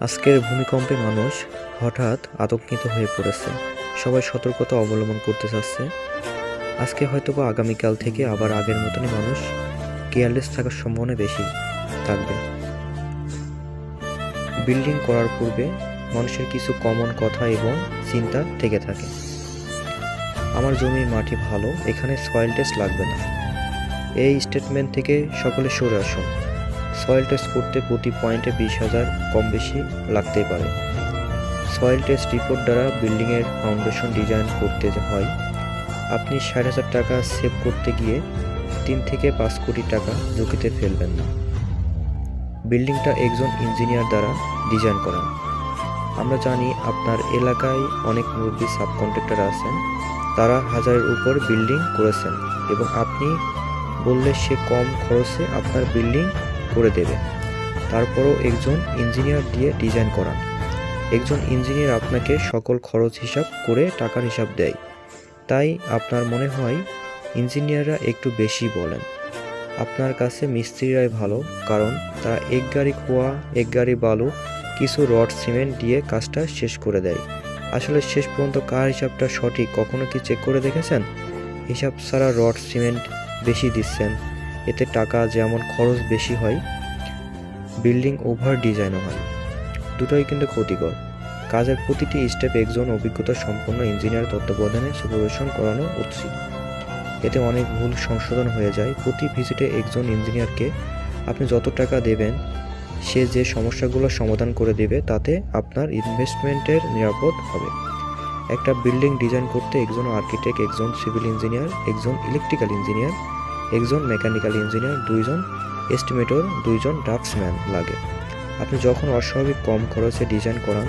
আজকের ভূমিকম্পে মানুষ হঠাৎ আতঙ্কিত হয়ে পড়েছে। সবাই সতর্কতা অবলম্বন করতে চাচ্ছে। আজকে হয়তো বা আগামীকাল থেকে আবার আগের মতনই মানুষ কেয়ারলেস থাকার সম্ভাবনা বেশি থাকবে। বিল্ডিং করার পূর্বে মানুষের কিছু কমন কথা এবং চিন্তা থেকে থাকে। আমার জমির মাটি ভালো, এখানে সয়েল টেস্ট লাগবে না। এই স্টেটমেন্ট থেকে সকলে সরে আসুন। সয়েল টেস্ট করতে প্রতি পয়েন্টে বিশ হাজার কম বেশি লাগতেই পারে। সয়েল টেস্ট রিপোর্ট দ্বারা বিল্ডিংয়ের ফাউন্ডেশন ডিজাইন করতে হয়। আপনি ষাট হাজার টাকা সেভ করতে গিয়ে তিন থেকে পাঁচ কোটি টাকা ঝুঁকিতে ফেলবেন না। বিল্ডিংটা একজন ইঞ্জিনিয়ার দ্বারা ডিজাইন করা। আমরা জানি আপনার এলাকায় অনেক মুরব্বী সাবকন্ট্রাক্টর আছেন। তারা হাজারের উপর বিল্ডিং করেছেন এবং আপনি বললে সে কম খরচে আপনার বিল্ডিং করে দেবে। তারপরও একজন ইঞ্জিনিয়ার দিয়ে ডিজাইন করান। একজন ইঞ্জিনিয়ার আপনাকে সকল খরচ হিসাব করে টাকার হিসাব দেয়। তাই আপনার মনে হয় ইঞ্জিনিয়াররা একটু বেশি বলেন। আপনার কাছে মিস্ত্রিরাই ভালো, কারণ তারা এক গাড়ি খোয়া, এক গাড়ি বালু, কিছু রড, সিমেন্ট দিয়ে কাজটা শেষ করে দেয়। আসলে শেষ পর্যন্ত কার হিসাবটা সঠিক কখনো কি চেক করে দেখেছেন? হিসাব ছাড়া রড, সিমেন্ট বেশি দিচ্ছেন। এতে টাকা যেমন খরচ বেশি হয় বিল্ডিং ওভার ডিজাইনও হয়। দুটোই কিন্তু ক্ষতিকর। কাজের প্রতিটি স্টেপ একজন অভিজ্ঞতা সম্পন্ন ইঞ্জিনিয়ার তত্ত্বাবধানে সুপারভিশন করানো উচিত। এতে অনেক ভুল সংশোধন হয়ে যায়। প্রতি ভিজিটে একজন ইঞ্জিনিয়ারকে আপনি যত টাকা দেবেন, সে যে সমস্যাগুলো সমাধান করে দেবে, তাতে আপনার ইনভেস্টমেন্টের নিরাপদ হবে। একটা বিল্ডিং ডিজাইন করতে একজন আর্কিটেক্ট একজন সিভিল ইঞ্জিনিয়ার একজন ইলেকট্রিক্যাল ইঞ্জিনিয়ার একজন মেকানিক্যাল ইঞ্জিনিয়ার, দুইজন এস্টিমেটর, দুইজন ড্রাফটসম্যান লাগে। আপনি যখন অস্বাভাবিক কম খরচে ডিজাইন করান,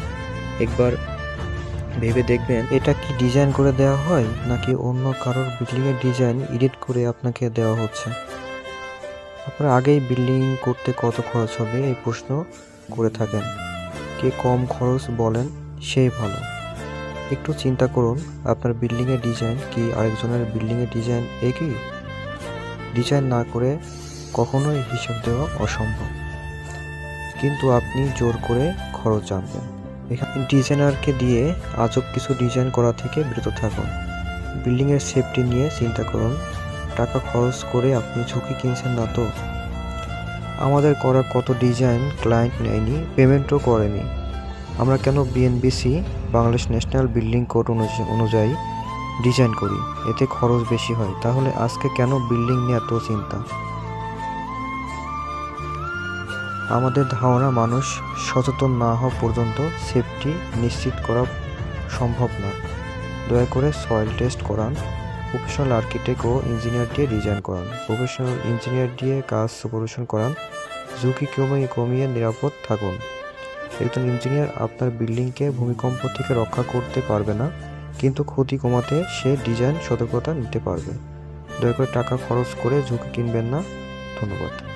একবার ভেবে দেখবেন, এটা কি ডিজাইন করে দেওয়া হয়, নাকি অন্য কারোর বিল্ডিংয়ের ডিজাইন এডিট করে আপনাকে দেওয়া হচ্ছে? আপনার আগেই বিল্ডিং করতে কত খরচ হবে, এই প্রশ্ন করে থাকেন। কে কম খরচ বলেন, সেই ভালো। একটু চিন্তা করুন, আপনার বিল্ডিংয়ের ডিজাইন কি আরেকজনের বিল্ডিংয়ের ডিজাইন একই? ডিজাইন না করে কখনোই হিসাব দেওয়া অসম্ভব। কিন্তু আপনি জোর করে খরচ জানবেন এখানে ডিজাইনারকে দিয়ে আজব কিছু ডিজাইন করা থেকে বিরত থাকুন। বিল্ডিংয়ের সেফটি নিয়ে চিন্তা করুন। টাকা খরচ করে আপনি ঝুঁকি কিনছেন না তো? আমাদের করা কত ডিজাইন ক্লায়েন্ট নেয়নি পেমেন্টও করেনি। আমরা কেন BNBC Bangladesh national building code অনুযায়ী ডিজাইন করি, এতে খরচ বেশি হয়, তাহলে আজকে কেন বিল্ডিং নিয়ে এত চিন্তা? আমাদের ধারণা, মানুষ সচেতন না হওয়া পর্যন্ত সেফটি নিশ্চিত করা সম্ভব না। দয়া করে সয়েল টেস্ট করান প্রফেশনাল আর্কিটেক্ট ও ইঞ্জিনিয়ার দিয়ে ডিজাইন করান। প্রফেশনাল ইঞ্জিনিয়ার দিয়ে কাজ সুপারভিশন করান, ঝুঁকি কমিয়ে কমিয়ে নিরাপদ থাকুন। একজন ইঞ্জিনিয়ার আপনার বিল্ডিংকে ভূমিকম্প থেকে রক্ষা করতে পারবে না। কিন্তু ক্ষতি কমাতে সে ডিজাইন সতর্কতা নিতে পারবে। দয়া করে টাকা খরচ করে ঝুঁকি কিনবেন না। ধন্যবাদ।